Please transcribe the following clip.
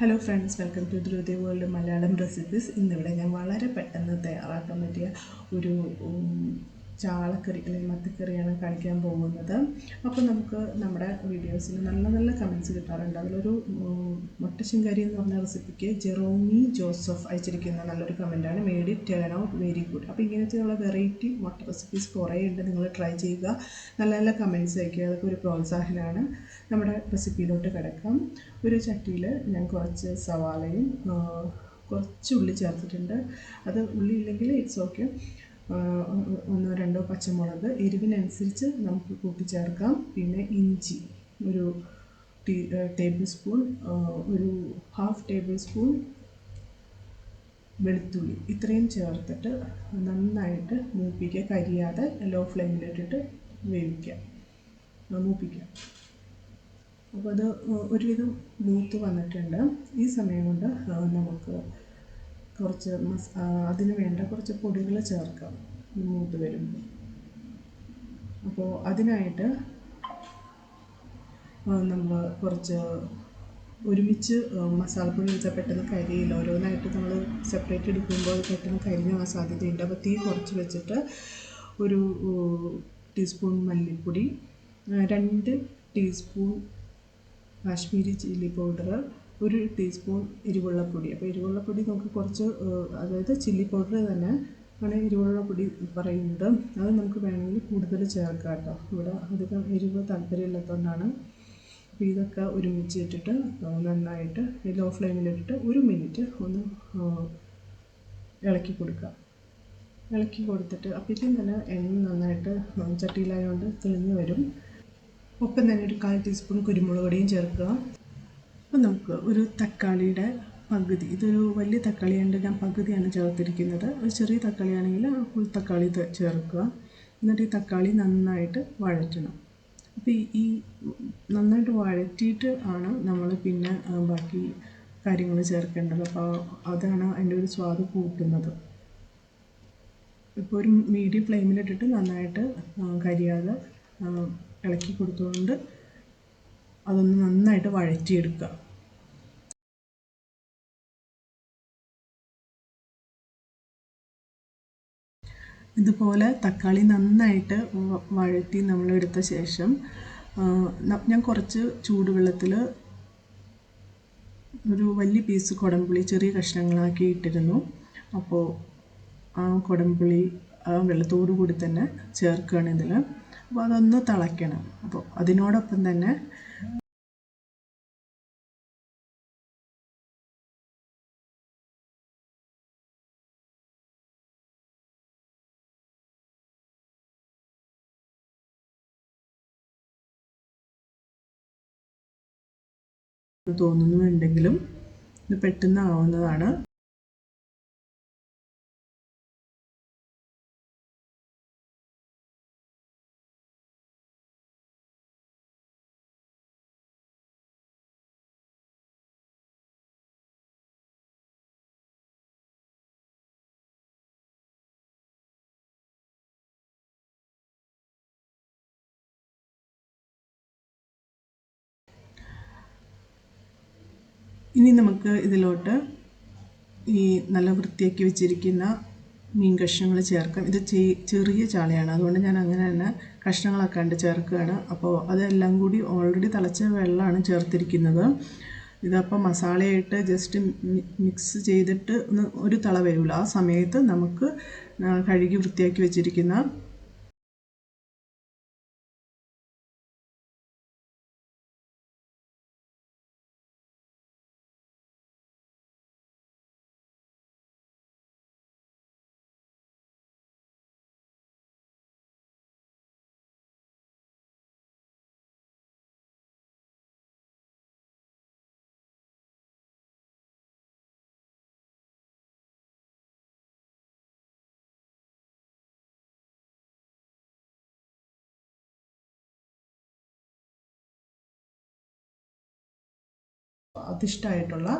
Hello friends welcome to Dhruti world Malayalam recipes ഇന്നിവിടെ ഞാൻ വളരെ പെട്ടെന്ന് തയ്യാറാക്കാൻ പറ്റിയ ഒരു ചാളക്കറി അല്ലെങ്കിൽ മത്തിക്കറിയാണ് കാണിക്കാൻ പോകുന്നത്. അപ്പോൾ നമുക്ക് നമ്മുടെ വീഡിയോസിൽ നല്ല നല്ല കമൻസ് കിട്ടാറുണ്ട്. അതിലൊരു മുട്ടശിങ്കാരി എന്ന് പറഞ്ഞ റെസിപ്പിക്ക് ജെറോമി ജോസഫ് അയച്ചിരിക്കുന്ന നല്ലൊരു കമന്റാണ് made it turn out very good അപ്പോൾ ഇങ്ങനത്തെയുള്ള വെറൈറ്റി മുട്ട റെസിപ്പീസ് കുറേ ഉണ്ട്. നിങ്ങൾ ട്രൈ ചെയ്യുക. നല്ല നല്ല കമൻസ് അയക്കുക അതൊക്കെ ഒരു പ്രോത്സാഹനമാണ്. നമ്മുടെ റെസിപ്പിയിലോട്ട് കിടക്കാം. ഒരു ചട്ടിയിൽ ഞാൻ കുറച്ച് സവാളയും കുറച്ച് ഉള്ളി ചേർത്തിട്ടുണ്ട്. അത് ഉള്ളി ഇല്ലെങ്കിൽ ഇറ്റ്സ് ഓക്കെ ഒന്നോ രണ്ടോ പച്ചമുളക് എരിവിനനുസരിച്ച് നമുക്ക് കൂട്ടിച്ചേർക്കാം. പിന്നെ ഇഞ്ചി ഒരു ടീ ടേബിൾ സ്പൂൺ ഒരു ഹാഫ് ടേബിൾ സ്പൂൺ വെളുത്തുള്ളി. ഇത്രയും ചേർത്തിട്ട് നന്നായിട്ട് മൂപ്പിക്കുക. കരിയാതെ ലോ ഫ്ലെയിമിലിട്ടിട്ട് വേവിക്കുക. മൂപ്പിക്കാം അപ്പോൾ അത് ഒരുവിധം മൂത്ത് വന്നിട്ടുണ്ട്. ഈ സമയം കൊണ്ട് നമുക്ക് കുറച്ച് മസ് അതിന് വേണ്ട കുറച്ച് പൊടികൾ ചേർക്കാം മൂത്ത് വരുമ്പോൾ. അപ്പോൾ അതിനായിട്ട് നമ്മൾ കുറച്ച് ഒരുമിച്ച് മസാലപ്പൊടി വെച്ചാൽ പെട്ടെന്ന് കരിയില്ല. ഓരോന്നായിട്ട് നമ്മൾ സെപ്പറേറ്റ് എടുക്കുമ്പോൾ അത് പെട്ടെന്ന് കരിഞ്ഞാൻ സാധ്യതയുണ്ട് അപ്പോൾ തീ കുറച്ച് വെച്ചിട്ട് ഒരു ടീസ്പൂൺ മല്ലിപ്പൊടി രണ്ട് ടീസ്പൂൺ കാശ്മീരി ചില്ലി പൗഡർ ഒരു ടീസ്പൂൺ എരിവുള്ളപ്പൊടി അപ്പോൾ എരിവുള്ളപ്പൊടി നമുക്ക് കുറച്ച് അതായത് ചില്ലി പൗഡർ തന്നെ ആണ് എരിവുള്ളപ്പൊടി പറയുന്നത്. അത് നമുക്ക് വേണമെങ്കിൽ കൂടുതൽ ചേർക്കാം കേട്ടോ. ഇവിടെ അധികം എരിവ് താല്പര്യമില്ലാത്തതുകൊണ്ടാണ്. അപ്പോൾ ഇതൊക്കെ ഒരുമിച്ച് ഇട്ടിട്ട് ഏഹ്, നന്നായിട്ട് ലോ ഫ്ലെയിമിലിട്ടിട്ട് ഒരു മിനിറ്റ് ഒന്ന് ഇളക്കി കൊടുക്കുക ഇളക്കി കൊടുത്തിട്ട് അപ്പോഴേക്കും തന്നെ എണ്ണ നന്നായിട്ട് ചട്ടിയിലായതുകൊണ്ട് തെളിഞ്ഞ് വരും. ഒപ്പം തന്നെ ഒരു കാൽ ടീസ്പൂൺ കുരുമുളക് പൊടിയും ചേർക്കുക. അപ്പം നമുക്ക് ഒരു തക്കാളിയുടെ പകുതി. ഇതൊരു വലിയ തക്കാളിയുണ്ട് ഞാൻ പകുതിയാണ് ചേർത്തിരിക്കുന്നത്. ഒരു ചെറിയ തക്കാളിയാണെങ്കിൽ ഫുൾ തക്കാളി ചേർക്കുക. എന്നിട്ട് ഈ തക്കാളി നന്നായിട്ട് വഴറ്റണം. അപ്പോൾ ഈ നന്നായിട്ട് വഴറ്റിയിട്ട് ആണ് നമ്മൾ പിന്നെ ബാക്കി കാര്യങ്ങൾ ചേർക്കേണ്ടത്. അപ്പോൾ അതാണ് അതിന്റെ ഒരു സ്വാദ് കൂട്ടുന്നത്. ഇപ്പോൾ ഒരു മീഡിയം ഫ്ലെയിമിലിട്ടിട്ട് നന്നായിട്ട് കരിയാതെ ഇളക്കി കൊടുത്തുകൊണ്ട് അതൊന്ന് നന്നായിട്ട് വഴറ്റിയെടുക്കുക. ഇതുപോലെ തക്കാളി നന്നായിട്ട് വഴറ്റി നമ്മൾ എടുത്ത ശേഷം ഞാൻ കുറച്ച് ചൂടുവെള്ളത്തിൽ ഒരു വലിയ പീസ് കുടംപുളി ചെറിയ കഷ്ണങ്ങളാക്കി ഇട്ടിരുന്നു. അപ്പോൾ ആ കുടംപുളി ആ വെള്ളത്തോടു കൂടി തന്നെ ചേർക്കുകയാണ് ഇതിൽ അപ്പോൾ അതൊന്ന് തിളയ്ക്കണം. അപ്പോൾ അതിനോടൊപ്പം തന്നെ തോന്നുന്നുണ്ടെങ്കിലും ഇത് പെട്ടെന്ന് ആവുന്നതാണ് ഇനി നമുക്ക് ഇതിലോട്ട് ഈ നല്ല വൃത്തിയാക്കി വെച്ചിരിക്കുന്ന മീൻ കഷ്ണങ്ങൾ ചേർക്കാം. ഇത് ചെറിയ ചാളയാണ്. അതുകൊണ്ട് ഞാൻ അങ്ങനെ തന്നെ കഷ്ണങ്ങളൊക്കെ ഉണ്ട് ചേർക്കുകയാണ്. അപ്പോൾ അതെല്ലാം കൂടി ഓൾറെഡി തിളച്ച വെള്ളമാണ് ചേർത്തിരിക്കുന്നത്. ഇതപ്പോൾ മസാലയായിട്ട് ജസ്റ്റ് മിക്സ് ചെയ്തിട്ട് ഒന്ന് ഒരു തള വരുള്ളൂ ആ സമയത്ത് നമുക്ക് കഴുകി വൃത്തിയാക്കി വെച്ചിരിക്കുന്ന സ്വാദിഷ്ടമായിട്ടുള്ള